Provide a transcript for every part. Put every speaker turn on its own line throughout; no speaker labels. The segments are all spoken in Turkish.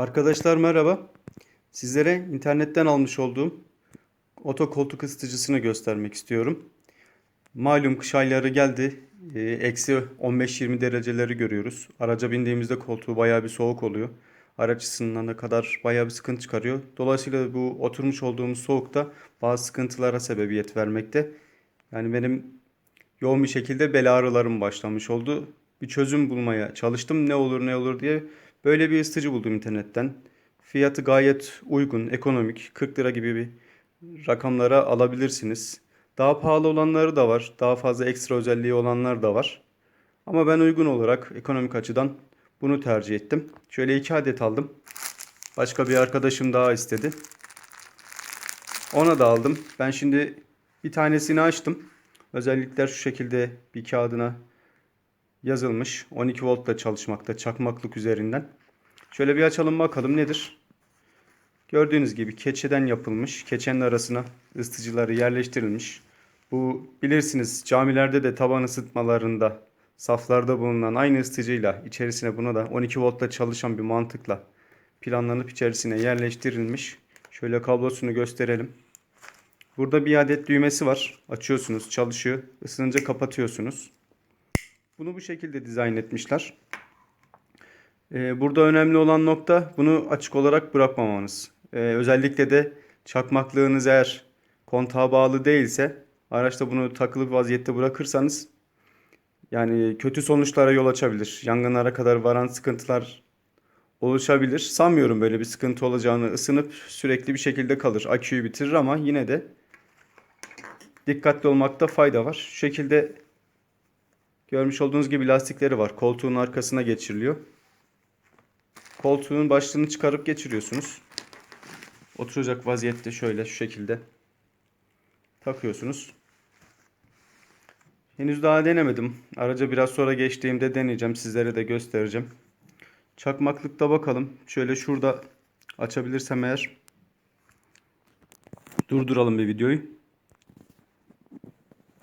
Arkadaşlar merhaba. Sizlere internetten almış olduğum oto koltuk ısıtıcısını göstermek istiyorum. Malum kış ayları geldi. Ee, Eksi 15-20 dereceleri görüyoruz. Araca bindiğimizde koltuğu bayağı bir soğuk oluyor. Araç ısınana kadar bayağı bir sıkıntı çıkarıyor. Dolayısıyla bu oturmuş olduğumuz soğukta bazı sıkıntılara sebebiyet vermekte. Yani benim yoğun bir şekilde bel ağrılarım başlamış oldu. Bir çözüm bulmaya çalıştım. Ne olur ne olur diye böyle bir ısıtıcı buldum internetten. Fiyatı gayet uygun, ekonomik. 40 lira gibi bir rakamlara alabilirsiniz. Daha pahalı olanları da var. Daha fazla ekstra özelliği olanlar da var. Ama ben uygun olarak ekonomik açıdan bunu tercih ettim. Şöyle iki adet aldım. Başka bir arkadaşım daha istedi. Ona da aldım. Ben şimdi bir tanesini açtım. Özellikler şu şekilde bir kağıdına yazılmış. 12 voltla çalışmakta çakmaklık üzerinden. Şöyle bir açalım bakalım nedir? Gördüğünüz gibi keçeden yapılmış. Keçenin arasına ısıtıcıları yerleştirilmiş. Bu bilirsiniz camilerde de taban ısıtmalarında saflarda bulunan aynı ısıtıcıyla içerisine buna da 12 voltla çalışan bir mantıkla planlanıp içerisine yerleştirilmiş. Şöyle kablosunu gösterelim. Burada bir adet düğmesi var. Açıyorsunuz, çalışıyor. Isınınca kapatıyorsunuz. Bunu bu şekilde dizayn etmişler. Ee, burada önemli olan nokta bunu açık olarak bırakmamanız. Ee, özellikle de çakmaklığınız eğer kontağa bağlı değilse araçta bunu takılı bir vaziyette bırakırsanız yani kötü sonuçlara yol açabilir. Yangınlara kadar varan sıkıntılar oluşabilir. Sanmıyorum böyle bir sıkıntı olacağını ısınıp sürekli bir şekilde kalır. Aküyü bitirir ama yine de dikkatli olmakta fayda var. Şu şekilde görmüş olduğunuz gibi lastikleri var. Koltuğun arkasına geçiriliyor. Koltuğun başlığını çıkarıp geçiriyorsunuz. Oturacak vaziyette şöyle şu şekilde takıyorsunuz. Henüz daha denemedim. Araca biraz sonra geçtiğimde deneyeceğim. Sizlere de göstereceğim. Çakmaklıkta bakalım. Şöyle şurada açabilirsem eğer durduralım bir videoyu.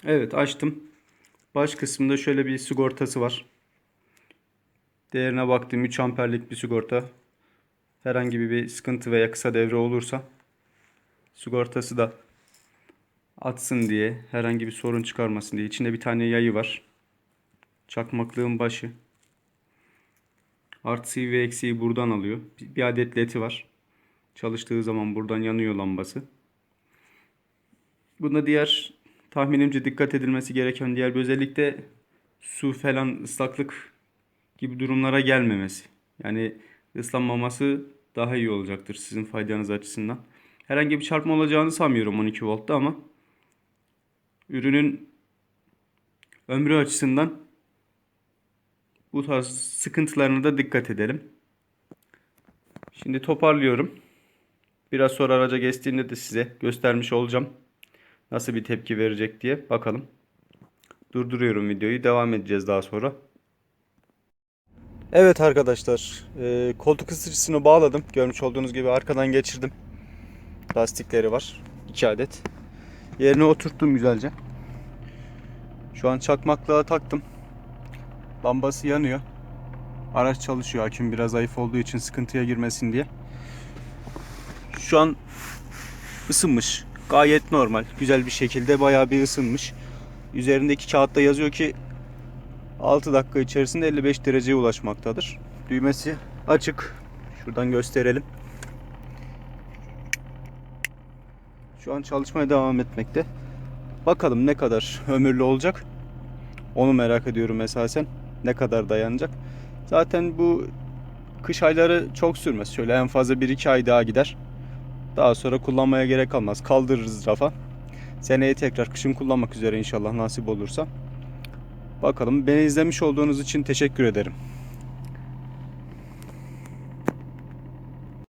Evet açtım. Baş kısmında şöyle bir sigortası var. Değerine baktım 3 amperlik bir sigorta. Herhangi bir sıkıntı veya kısa devre olursa sigortası da atsın diye herhangi bir sorun çıkarmasın diye. İçinde bir tane yayı var. Çakmaklığın başı. Artıyı ve eksiği buradan alıyor. Bir adet ledi var. Çalıştığı zaman buradan yanıyor lambası. Bunda diğer tahminimce dikkat edilmesi gereken diğer bir özellik de su falan ıslaklık gibi durumlara gelmemesi. Yani ıslanmaması daha iyi olacaktır sizin faydanız açısından. Herhangi bir çarpma olacağını sanmıyorum 12 voltta ama ürünün ömrü açısından bu tarz sıkıntılarına da dikkat edelim. Şimdi toparlıyorum. Biraz sonra araca geçtiğimde de size göstermiş olacağım. Nasıl bir tepki verecek diye bakalım. Durduruyorum videoyu. Devam edeceğiz daha sonra. Evet arkadaşlar. e, koltuk ısıtıcısını bağladım. Görmüş olduğunuz gibi arkadan geçirdim. Lastikleri var. 2 adet. Yerine oturttum güzelce. Şu an çakmaklığa taktım. Lambası yanıyor. Araç çalışıyor. Aküm biraz zayıf olduğu için sıkıntıya girmesin diye. Şu an ısınmış. Gayet normal. Güzel bir şekilde bayağı bir ısınmış. Üzerindeki kağıtta yazıyor ki 6 dakika içerisinde 55 dereceye ulaşmaktadır. Düğmesi açık. Şuradan gösterelim. Şu an çalışmaya devam etmekte. Bakalım ne kadar ömürlü olacak. Onu merak ediyorum esasen. Ne kadar dayanacak. Zaten bu kış ayları çok sürmez. Şöyle en fazla 1-2 ay daha gider. Daha sonra kullanmaya gerek kalmaz. Kaldırırız rafa. Seneye tekrar kışın kullanmak üzere inşallah nasip olursa. Bakalım beni izlemiş olduğunuz için teşekkür ederim.